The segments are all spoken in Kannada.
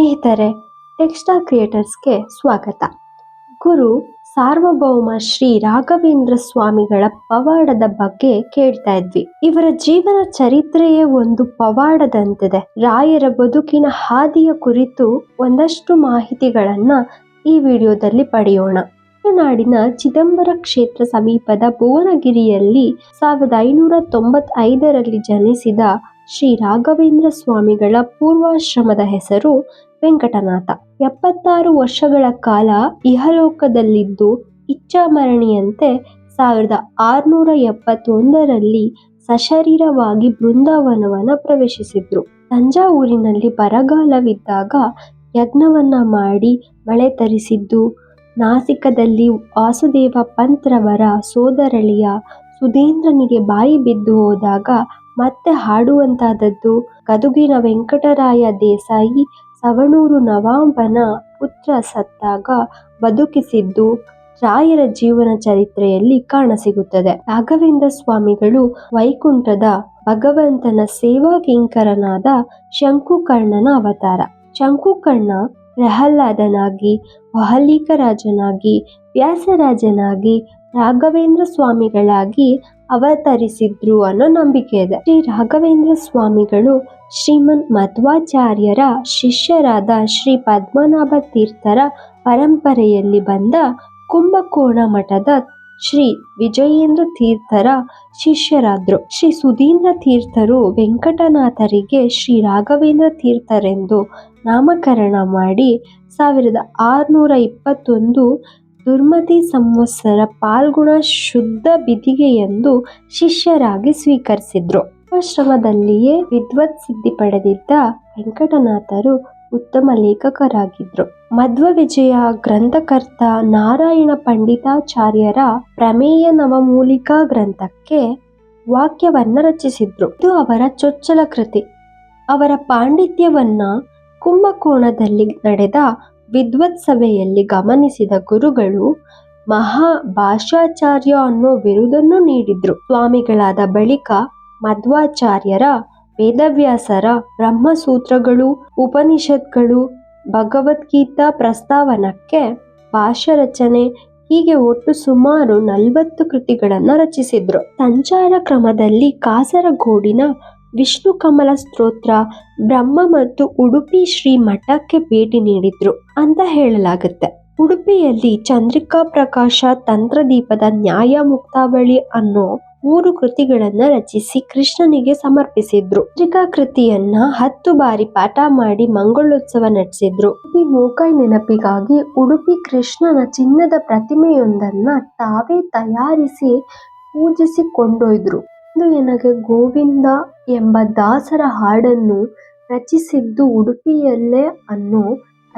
ಸ್ನೇಹಿತರೆ ಟೆಕ್ಸ್ಟಾ ಕ್ರಿಯೇಟರ್ಸ್ಗೆ ಸ್ವಾಗತ. ಗುರು ಸಾರ್ವಭೌಮ ಶ್ರೀ ರಾಘವೇಂದ್ರ ಸ್ವಾಮಿಗಳ ಪವಾಡದ ಬಗ್ಗೆ ಕೇಳ್ತಾ ಇದ್ವಿ. ಇವರ ಜೀವನ ಚರಿತ್ರೆಯೇ ಒಂದು ಪವಾಡದಂತಿದೆ. ರಾಯರ ಬದುಕಿನ ಹಾದಿಯ ಕುರಿತು ಒಂದಷ್ಟು ಮಾಹಿತಿಗಳನ್ನ ಈ ವಿಡಿಯೋದಲ್ಲಿ ಪಡೆಯೋಣ. ತಮಿಳುನಾಡಿನ ಚಿದಂಬರ ಕ್ಷೇತ್ರ ಸಮೀಪದ ಭುವನಗಿರಿಯಲ್ಲಿ ಸಾವಿರದ ಐನೂರ ತೊಂಬತ್ತೈದರಲ್ಲಿ ಜನಿಸಿದ ಶ್ರೀ ರಾಘವೇಂದ್ರ ಸ್ವಾಮಿಗಳ ಪೂರ್ವಾಶ್ರಮದ ಹೆಸರು ವೆಂಕಟನಾಥ. ಎಪ್ಪತ್ತಾರು ವರ್ಷಗಳ ಕಾಲ ಇಹಲೋಕದಲ್ಲಿದ್ದು ಇಚ್ಛಾಮರಣಿಯಂತೆ ಸಾವಿರದ ಆರುನೂರ ಎಪ್ಪತ್ತೊಂದರಲ್ಲಿ ಸಶರೀರವಾಗಿ ಬೃಂದಾವನವನ್ನು ಪ್ರವೇಶಿಸಿದ್ರು. ತಂಜಾವೂರಿನಲ್ಲಿ ಬರಗಾಲವಿದ್ದಾಗ ಯಜ್ಞವನ್ನ ಮಾಡಿ ಮಳೆ ತರಿಸಿದ್ದು, ನಾಸಿಕದಲ್ಲಿ ವಾಸುದೇವ ಪಂತ್ರವರ ಸೋದರಳಿಯ ಸುಧೇಂದ್ರನಿಗೆ ಬಾಯಿ ಬಿದ್ದು ಹೋದಾಗ ಮತ್ತೆ ಹಾಡುವಂತಾದದ್ದು ಗದುಗಿನ ವೆಂಕಟರಾಯ ದೇಸಾಯಿ ಸವಣೂರು ನವಾಂಬನ ಪುತ್ರ ಸತ್ತಾಗ ಬದುಕಿಸಿದ್ದು ರಾಯರ ಜೀವನ ಚರಿತ್ರೆಯಲ್ಲಿ ಕಾಣಸಿಗುತ್ತದೆ. ರಾಘವೇಂದ್ರ ಸ್ವಾಮಿಗಳು ವೈಕುಂಠದ ಭಗವಂತನ ಸೇವಾ ಕಿಂಕರನಾದ ಶಂಕುಕರ್ಣನ ಅವತಾರ. ಶಂಕುಕರ್ಣ ಪ್ರಹ್ಲಾದನಾಗಿ ವಹಲೀಕರಾಜನಾಗಿ ವ್ಯಾಸರಾಜನಾಗಿ, ರಾಘವೇಂದ್ರ ಸ್ವಾಮಿಗಳಾಗಿ ಅವತರಿಸಿದ್ರು ಅನ್ನೋ ನಂಬಿಕೆ ಇದೆ. ಶ್ರೀ ರಾಘವೇಂದ್ರ ಸ್ವಾಮಿಗಳು ಶ್ರೀಮನ್ ಮಧ್ವಾಚಾರ್ಯರ ಶಿಷ್ಯರಾದ ಶ್ರೀ ಪದ್ಮನಾಭ ತೀರ್ಥರ ಪರಂಪರೆಯಲ್ಲಿ ಬಂದ ಕುಂಭಕೋಣ ಮಠದ ಶ್ರೀ ವಿಜಯೇಂದ್ರ ತೀರ್ಥರ ಶಿಷ್ಯರಾದ್ರು. ಶ್ರೀ ಸುಧೀಂದ್ರ ತೀರ್ಥರು ವೆಂಕಟನಾಥರಿಗೆ ಶ್ರೀ ರಾಘವೇಂದ್ರ ತೀರ್ಥರೆಂದು ನಾಮಕರಣ ಮಾಡಿ ಸಾವಿರದ ಆರುನೂರ ಇಪ್ಪತ್ತೊಂದು ದುರ್ಮತಿ ಸಂವತ್ಸರ ಪಾಲ್ಗುಣ ಶುದ್ಧ ಬಿದಿಗೆಯೆಂದು ಶಿಷ್ಯರಾಗಿ ಸ್ವೀಕರಿಸಿದ್ರು. ಆಶ್ರಮದಲ್ಲಿಯೇ ವಿದ್ವತ್ ಸಿದ್ಧಿ ಪಡೆದಿದ್ದ ವೆಂಕಟನಾಥರು ಉತ್ತಮ ಲೇಖಕರಾಗಿದ್ರು. ಮಧ್ವ ವಿಜಯ ಗ್ರಂಥಕರ್ತ ನಾರಾಯಣ ಪಂಡಿತಾಚಾರ್ಯರ ಪ್ರಮೇಯ ನವಮೂಲಿಕಾ ಗ್ರಂಥಕ್ಕೆ ವಾಕ್ಯವನ್ನ ರಚಿಸಿದ್ರು. ಇದು ಅವರ ಚೊಚ್ಚಲ ಕೃತಿ. ಅವರ ಪಾಂಡಿತ್ಯವನ್ನ ಕುಂಭಕೋಣದಲ್ಲಿ ನಡೆದ ವಿದ್ವತ್ ಸಭೆಯಲ್ಲಿ ಗಮನಿಸಿದ ಗುರುಗಳು ಮಹಾ ಭಾಷಾಚಾರ್ಯ ಅನ್ನೋ ಬಿರುದನ್ನು ನೀಡಿದ್ರು. ಸ್ವಾಮಿಗಳಾದ ಬಳಿಕ ಮಧ್ವಾಚಾರ್ಯರ, ವೇದವ್ಯಾಸರ ಬ್ರಹ್ಮಸೂತ್ರಗಳು, ಉಪನಿಷತ್ಗಳು, ಭಗವದ್ಗೀತಾ ಪ್ರಸ್ತಾವನಕ್ಕೆ ಭಾಷ್ಯ ರಚನೆ ಹೀಗೆ ಒಟ್ಟು ಸುಮಾರು ನಲವತ್ತು ಕೃತಿಗಳನ್ನು ರಚಿಸಿದ್ರು. ಸಂಚಾರ ಕ್ರಮದಲ್ಲಿ ಕಾಸರಗೋಡಿನ ವಿಷ್ಣು ಕಮಲ ಸ್ತೋತ್ರ, ಬ್ರಹ್ಮ ಮತ್ತು ಉಡುಪಿ ಶ್ರೀ ಮಠಕ್ಕೆ ಭೇಟಿ ನೀಡಿದ್ರು ಅಂತ ಹೇಳಲಾಗುತ್ತೆ. ಉಡುಪಿಯಲ್ಲಿ ಚಂದ್ರಿಕಾ ಪ್ರಕಾಶ ತಂತ್ರದೀಪದ ನ್ಯಾಯ ಮುಕ್ತಾವಳಿ ಅನ್ನೋ ಮೂರು ಕೃತಿಗಳನ್ನ ರಚಿಸಿ ಕೃಷ್ಣನಿಗೆ ಸಮರ್ಪಿಸಿದ್ರು. ಪತ್ರಿಕಾ ಕೃತಿಯನ್ನ ಹತ್ತು ಬಾರಿ ಪಾಠ ಮಾಡಿ ಮಂಗಳೋತ್ಸವ ನಡೆಸಿದ್ರು. ಈ ಮೋಕೈ ನೆನಪಿಗಾಗಿ ಉಡುಪಿ ಕೃಷ್ಣನ ಚಿನ್ನದ ಪ್ರತಿಮೆಯೊಂದನ್ನ ತಾವೇ ತಯಾರಿಸಿ ಪೂಜಿಸಿ ಕೊಂಡೊಯ್ದ್ರು. ಇಂದು ನನಗೆ ಗೋವಿಂದ ಎಂಬ ದಾಸರ ಹಾಡನ್ನು ರಚಿಸಿದ್ದು ಉಡುಪಿಯಲ್ಲೇ ಅನ್ನೋ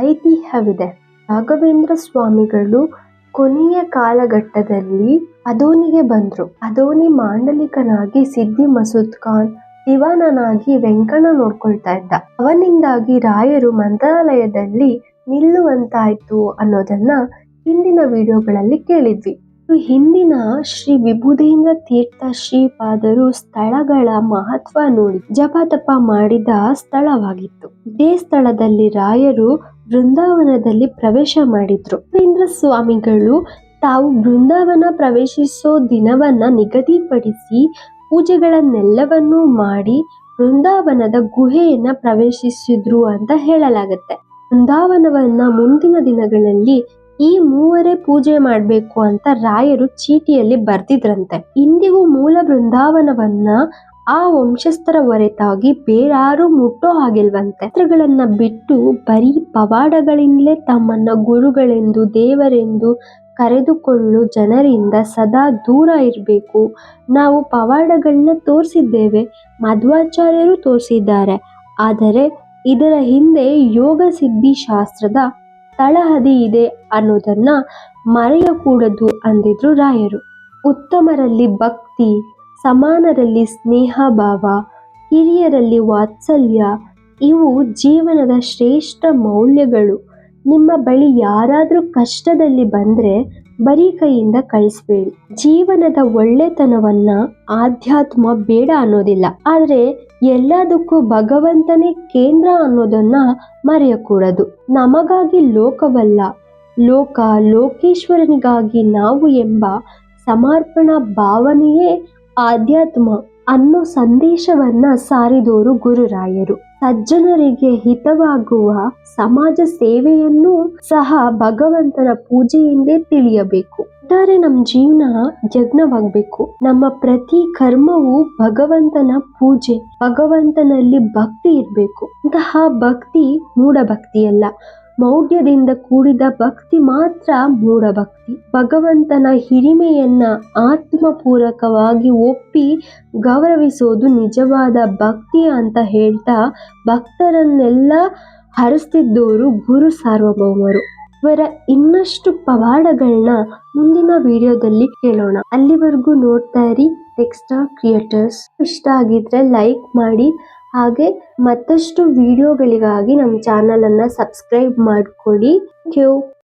ಐತಿಹ್ಯವಿದೆ. ರಾಘವೇಂದ್ರ ಸ್ವಾಮಿಗಳು ಕೊನೆಯ ಕಾಲಘಟ್ಟದಲ್ಲಿ ಅದೋನಿಗೆ ಬಂದ್ರು. ಅದೋನಿ ಮಾಂಡಲಿಕನಾಗಿ ಸಿದ್ದಿ ಮಸೂದ್ ಖಾನ್ ದಿವಾನನಾಗಿ ವೆಂಕಣ್ಣ ನೋಡ್ಕೊಳ್ತಾ ಇದ್ದ. ಅವನಿಂದಾಗಿ ರಾಯರು ಮಂತ್ರಾಲಯದಲ್ಲಿ ನಿಲ್ಲುವಂತಾಯ್ತು ಅನ್ನೋದನ್ನ ಹಿಂದಿನ ವಿಡಿಯೋಗಳಲ್ಲಿ ಕೇಳಿದ್ವಿ. ಹಿಂದಿನ ಶ್ರೀ ವಿಭುದೇಂದ್ರ ತೀರ್ಥ ಶ್ರೀಪಾದರು ಸ್ಥಳಗಳ ಮಹತ್ವ ನೋಡಿ ಜಪತಪ ಮಾಡಿದ ಸ್ಥಳವಾಗಿತ್ತು. ಇದೇ ಸ್ಥಳದಲ್ಲಿ ರಾಯರು ಬೃಂದಾವನದಲ್ಲಿ ಪ್ರವೇಶ ಮಾಡಿದ್ರು. ಇಂದ್ರ ಸ್ವಾಮಿಗಳು ತಾವು ಬೃಂದಾವನ ಪ್ರವೇಶಿಸೋ ದಿನವನ್ನ ನಿಗದಿಪಡಿಸಿ ಪೂಜೆಗಳನ್ನೆಲ್ಲವನ್ನೂ ಮಾಡಿ ಬೃಂದಾವನದ ಗುಹೆಯನ್ನ ಪ್ರವೇಶಿಸಿದ್ರು ಅಂತ ಹೇಳಲಾಗುತ್ತೆ. ಬೃಂದಾವನವನ್ನ ಮುಂದಿನ ದಿನಗಳಲ್ಲಿ ಈ ಮೂವರೇ ಪೂಜೆ ಮಾಡಬೇಕು ಅಂತ ರಾಯರು ಚೀಟಿಯಲ್ಲಿ ಬರ್ದಿದ್ರಂತೆ. ಇಂದಿಗೂ ಮೂಲ ಬೃಂದಾವನವನ್ನ ಆ ವಂಶಸ್ಥರ ಹೊರತಾಗಿ ಬೇರಾರು ಮುಟ್ಟೋ ಆಗಿಲ್ವಂತೆ ಚಿತ್ರಗಳನ್ನ ಬಿಟ್ಟು ಬರೀ ಪವಾಡಗಳಿಂದಲೇ ತಮ್ಮನ್ನ ಗುರುಗಳೆಂದು, ದೇವರೆಂದು ಕರೆದುಕೊಳ್ಳು ಜನರಿಂದ ಸದಾ ದೂರ ಇರಬೇಕು. ನಾವು ಪವಾಡಗಳನ್ನ ತೋರಿಸಿದ್ದೇವೆ, ಮಧ್ವಾಚಾರ್ಯರು ತೋರಿಸಿದ್ದಾರೆ. ಆದರೆ ಇದರ ಹಿಂದೆ ಯೋಗ ಸಿದ್ಧಿ ಶಾಸ್ತ್ರದ ತಳಹದಿ ಇದೆ ಅನ್ನೋದನ್ನ ಮರೆಯಕೂಡದು ಅಂದಿದ್ರು ರಾಯರು. ಉತ್ತಮರಲ್ಲಿ ಭಕ್ತಿ, ಸಮಾನರಲ್ಲಿ ಸ್ನೇಹ ಭಾವ, ಹಿರಿಯರಲ್ಲಿ ವಾತ್ಸಲ್ಯ, ಇವು ಜೀವನದ ಶ್ರೇಷ್ಠ ಮೌಲ್ಯಗಳು. ನಿಮ್ಮ ಬಳಿ ಯಾರಾದರೂ ಕಷ್ಟದಲ್ಲಿ ಬಂದರೆ ಬರೀ ಕೈಯಿಂದ ಕಳಿಸ್ಬೇಡಿ. ಜೀವನದ ಒಳ್ಳೆತನವನ್ನ ಆಧ್ಯಾತ್ಮ ಬೇಡ ಅನ್ನೋದಿಲ್ಲ. ಆದ್ರೆ ಎಲ್ಲದಕ್ಕೂ ಭಗವಂತನೇ ಕೇಂದ್ರ ಅನ್ನೋದನ್ನ ಮರೆಯಕೂಡದು. ನಮಗಾಗಿ ಲೋಕವಲ್ಲ. ಲೋಕ ಲೋಕೇಶ್ವರನಿಗಾಗಿ ನಾವು ಎಂಬ ಸಮರ್ಪಣಾ ಭಾವನೆಯೇ ಆಧ್ಯಾತ್ಮ ಅನ್ನೋ ಸಂದೇಶವನ್ನ ಸಾರಿದೋರು ಗುರುರಾಯರು. ಸಜ್ಜನರಿಗೆ ಹಿತವಾಗುವ ಸಮಾಜ ಸೇವೆಯನ್ನು ಸಹ ಭಗವಂತನ ಪೂಜೆಯಿಂದೇ ತಿಳಿಯಬೇಕು. ಒಟ್ಟಾರೆ ನಮ್ಮ ಜೀವನ ಯಜ್ಞವಾಗಬೇಕು. ನಮ್ಮ ಪ್ರತಿ ಕರ್ಮವು ಭಗವಂತನ ಪೂಜೆ, ಭಗವಂತನಲ್ಲಿ ಭಕ್ತಿ ಇರಬೇಕು. ಇಂತಹ ಭಕ್ತಿ ಮೂಢಭಕ್ತಿಯಲ್ಲ ಮೌಢ್ಯದಿಂದ ಕೂಡಿದ ಭಕ್ತಿ ಮಾತ್ರ ಮೂಢಭಕ್ತಿ. ಭಗವಂತನ ಹಿರಿಮೆಯನ್ನ ಆತ್ಮಪೂರ್ವಕವಾಗಿ ಒಪ್ಪಿ ಗೌರವಿಸೋದು ನಿಜವಾದ ಭಕ್ತಿ ಅಂತ ಹೇಳ್ತಾ ಭಕ್ತರನ್ನೆಲ್ಲ ಹರಿಸ್ತಿದ್ದವರು ಗುರು ಸಾರ್ವಭೌಮರು. ಇವರ ಇನ್ನಷ್ಟು ಪವಾಡಗಳನ್ನ ಮುಂದಿನ ವಿಡಿಯೋದಲ್ಲಿ ಕೇಳೋಣ. ಅಲ್ಲಿವರೆಗೂ ನೋಡ್ತಾ ಇರಿ ಟೆಕ್ಸ್ಟಾ ಕ್ರಿಯೇಟರ್ಸ್ ಇಷ್ಟ ಆಗಿದ್ರೆ ಲೈಕ್ ಮಾಡಿ ಹಾಗೆ ಮತ್ತಷ್ಟು ವಿಡಿಯೋಗಳಿಗಾಗಿ ನಮ್ಮ ಚಾನಲನ್ನು ಸಬ್ಸ್ಕ್ರೈಬ್ ಮಾಡಿಕೊಳ್ಳಿ ಥ್ಯಾಂಕ್ ಯು